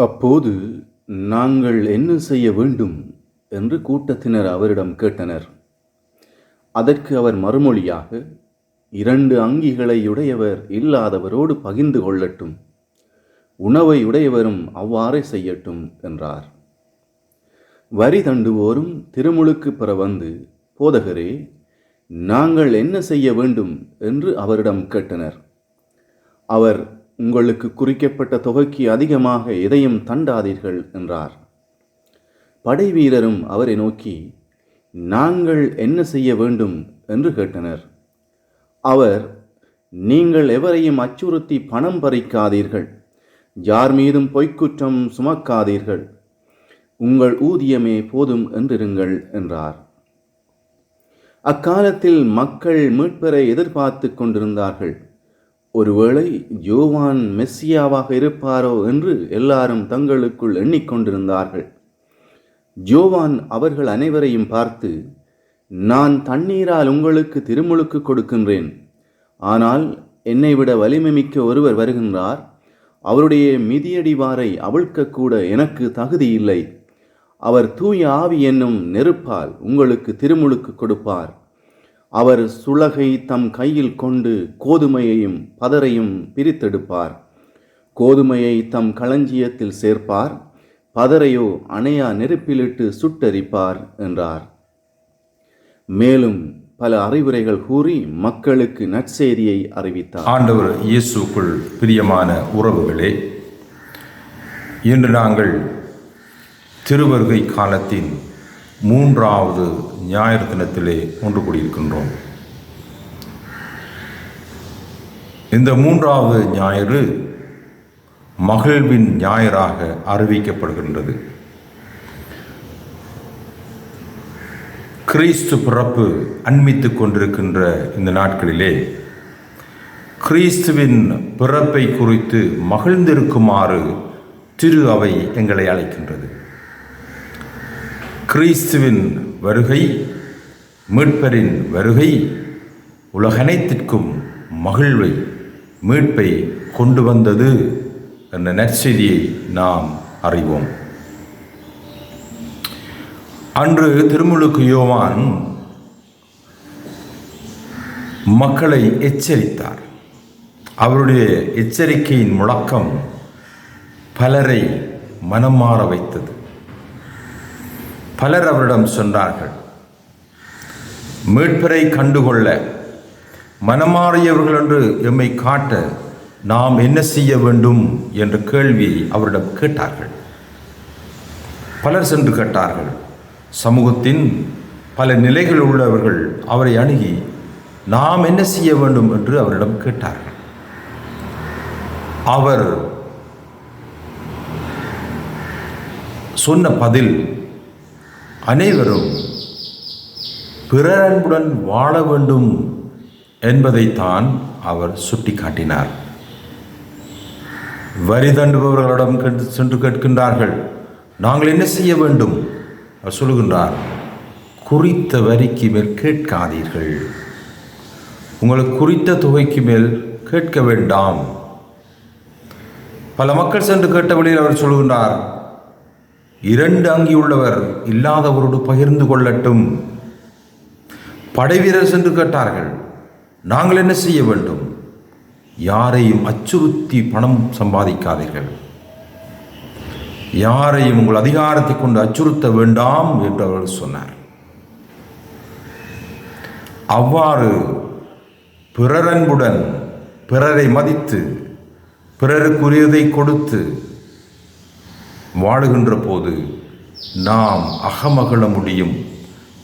அப்போது நாங்கள் என்ன செய்ய வேண்டும்? என்று கூட்டத்தினர் அவரிடம் கேட்டனர். அதற்கு அவர் மறுமொழியாக இரண்டு அங்கிகளை உடையவர் இல்லாதவரோடு பகிர்ந்து கொள்ளட்டும். உணவை உடையவரும் அவ்வாறே செய்யட்டும் என்றார். வரி தண்டுவோரும் திருமுழுக்கு பெற வந்து போதகரே நாங்கள் என்ன செய்ய வேண்டும்? என்று அவரிடம் கேட்டனர். அவர் உங்களுக்கு குறிக்கப்பட்ட தொகைக்கு அதிகமாக எதையும் தண்டாதீர்கள் என்றார். படைவீரரும் அவரை நோக்கி நாங்கள் என்ன செய்ய வேண்டும்? என்று கேட்டனர். அவர் நீங்கள் எவரையும் அச்சுறுத்தி பணம் பறிக்காதீர்கள் யார் மீதும் பொய்க்குற்றம் சுமக்காதீர்கள் உங்கள் ஊதியமே போதும் என்றிருங்கள் என்றார். அக்காலத்தில் மக்கள் மீட்பரை எதிர்பார்த்து கொண்டிருந்தார்கள். ஒருவேளை ஜோவான் மெஸ்ஸியாவாக இருப்பாரோ என்று எல்லாரும் தங்களுக்குள் எண்ணிக்கொண்டிருந்தார்கள். ஜோவான் அவர்கள் அனைவரையும் பார்த்து நான் தண்ணீரால் உங்களுக்கு திருமுழுக்கு கொடுக்கின்றேன். ஆனால் என்னை விட வலிமை மிக்க ஒருவர் வருகின்றார். அவருடைய மிதியடிவாரை அவிழ்க்கக்கூட எனக்கு தகுதி இல்லை அவர் தூய ஆவி என்னும் நெருப்பால் உங்களுக்கு திருமுழுக்கு கொடுப்பார். அவர் சுளகை தம் கையில் கொண்டு கோதுமையையும் பதரையும் பிரித்தெடுப்பார். கோதுமையை தம் களஞ்சியத்தில் சேர்ப்பார். பதரையோ அணையா நெருப்பிலிட்டு சுட்டரிப்பார் என்றார். மேலும் பல அறிவுரைகள் கூறி மக்களுக்கு நற்செய்தியை அறிவித்தார். ஆண்டவர் இயேசுக்குள் பிரியமான உறவுகளே இன்று நாங்கள் திருவருகை காலத்தின் மூன்றாவது ஞாயிறு தினத்திலே ஒன்று கூடியிருக்கின்றோம். இந்த மூன்றாவது ஞாயிறு மகிழ்வின் ஞாயிறாக அறிவிக்கப்படுகின்றது. கிறிஸ்து பிறப்பு அண்மித்து கொண்டிருக்கின்ற இந்த நாட்களிலே கிறிஸ்துவின் பிறப்பை குறித்து மகிழ்ந்திருக்குமாறு திரு அவை எங்களை அழைக்கின்றது. கிறிஸ்துவின் வருகை மீட்பரின் வருகை உலகனைத்திற்கும் மகிழ்வை மீட்பை கொண்டு வந்தது என்ற நற்செய்தியை நாம் அறிவோம். அன்று திருமுழுக்கு யோவான் மக்களை எச்சரித்தார். அவருடைய எச்சரிக்கையின் முழக்கம் பலரை மனம் மாற வைத்தது. பலர் அவரிடம் சொன்னார்கள் மீட்பரை கண்டுகொள்ள மனமாறியவர்கள் என்று எம்மை காட்ட நாம் என்ன செய்ய வேண்டும் என்ற கேள்வியை அவரிடம் கேட்டார்கள். பலர் சென்று கேட்டார்கள் சமூகத்தின் பல நிலைகள் உள்ளவர்கள் அவரை அணுகி நாம் என்ன செய்ய வேண்டும் என்று அவரிடம் கேட்டார்கள். அவர் சொன்ன பதில் அனைவரும் பிறர் அன்புடன் வாழ வேண்டும் என்பதைத்தான் அவர் சுட்டிக்காட்டினார். வரி தண்டுபவர்களிடம் சென்று கேட்கின்றார்கள். நாங்கள் என்ன செய்ய வேண்டும்? அவர் சொல்லுகின்றார். குறித்த வரிக்கு மேல் கேட்காதீர்கள். உங்களுக்கு குறித்த தொகைக்கு மேல் கேட்க வேண்டாம். பல மக்கள் சென்று கேட்ட வழியில் அவர் சொல்கின்றார் இரண்டு அங்கி உள்ளவர் இல்லாதவரோடு பகிர்ந்து கொள்ளட்டும். படைவீரர் சென்று கேட்டார்கள் நாங்கள் என்ன செய்ய வேண்டும்? யாரையும் அச்சுறுத்தி பணம் சம்பாதிக்காதீர்கள். யாரையும் உங்கள் அதிகாரத்தை கொண்டு அச்சுறுத்த வேண்டாம் என்று அவர் சொன்னார். அவ்வாறு பிறரன்புடன் பிறரை மதித்து பிறருக்குரியதை கொடுத்து வாழுகின்ற போது நாம் அகமகள முடியும்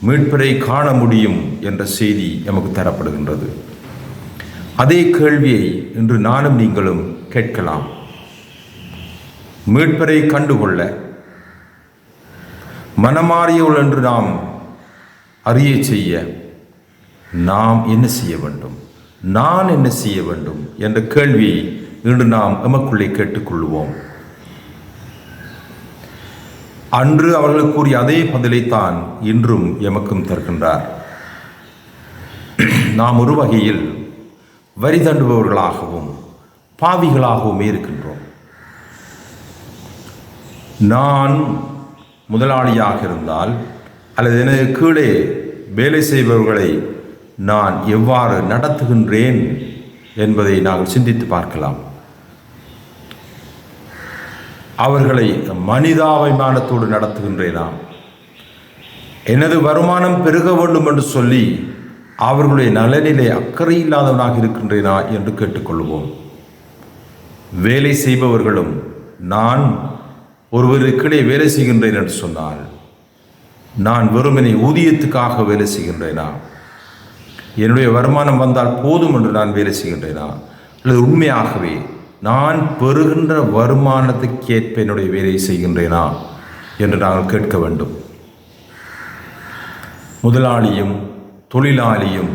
மீட்பரை காண முடியும் என்ற செய்தி நமக்கு தரப்படுகின்றது. அதே கேள்வியை இன்று நானும் நீங்களும் கேட்கலாம். மீட்பரை கண்டுகொள்ள மனமாறியவள் என்று நாம் அறிய செய்ய நாம் என்ன செய்ய வேண்டும்? நான் என்ன செய்ய வேண்டும்? என்ற கேள்வியை இன்று நாம் எமக்குள்ளே கேட்டுக்கொள்வோம். அன்று அவர்கள் கூறிய அதே பதிலைத்தான் இன்றும் எமக்கும் தருகின்றார். நாம் ஒரு வகையில் வரி தண்டுபவர்களாகவும் பாவிகளாகவும் இருக்கின்றோம். நான் முதலாளியாக இருந்தால் அல்லது எனது கீழே வேலை செய்பவர்களை நான் எவ்வாறு நடத்துகின்றேன் என்பதை நாங்கள் சிந்தித்து பார்க்கலாம். அவர்களை மனிதாபிமானத்தோடு நடத்துகின்றேனா எனது வருமானம் பெருக வேண்டும் என்று சொல்லி அவர்களுடைய நலனிலே அக்கறை இல்லாதவனாக இருக்கின்றேனா என்று கேட்டுக்கொள்வோம். வேலை செய்பவர்களும் நான் ஒருவருக்கிடையே வேலை செய்கின்றேன் என்று சொன்னால் நான் வெறுமனை ஊதியத்துக்காக வேலை செய்கின்றேனா? என்னுடைய வருமானம் வந்தால் போதும் என்று நான் வேலை செய்கின்றேனா? அல்லது உண்மையாகவே நான் பெறுகின்ற வருமானத்துக்கேற்ப என்னுடைய வேலையை செய்கின்றேனா? என்று நாங்கள் கேட்க வேண்டும். முதலாளியும் தொழிலாளியும்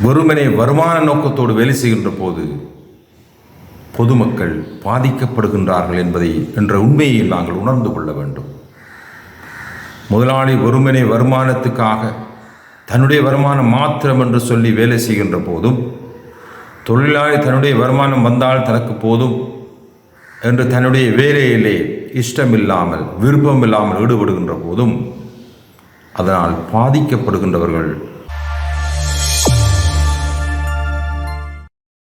வெறுமனே வருமான நோக்கத்தோடு வேலை செய்கின்ற போது பொதுமக்கள் பாதிக்கப்படுகின்றார்கள் என்பதை என்ற உண்மையை நாங்கள் உணர்ந்து கொள்ள வேண்டும். முதலாளி வெறுமனே வருமானத்துக்காக தன்னுடைய வருமானம் மாத்திரம் என்று சொல்லி வேலை செய்கின்ற போதும் தொழிலாளி தன்னுடைய வருமானம் வந்தால் தனக்கு போதும் என்று தன்னுடைய வேலையிலே இஷ்டமில்லாமல் விருப்பமில்லாமல் ஈடுபடுகின்ற போதும் அதனால் பாதிக்கப்படுகின்றவர்கள்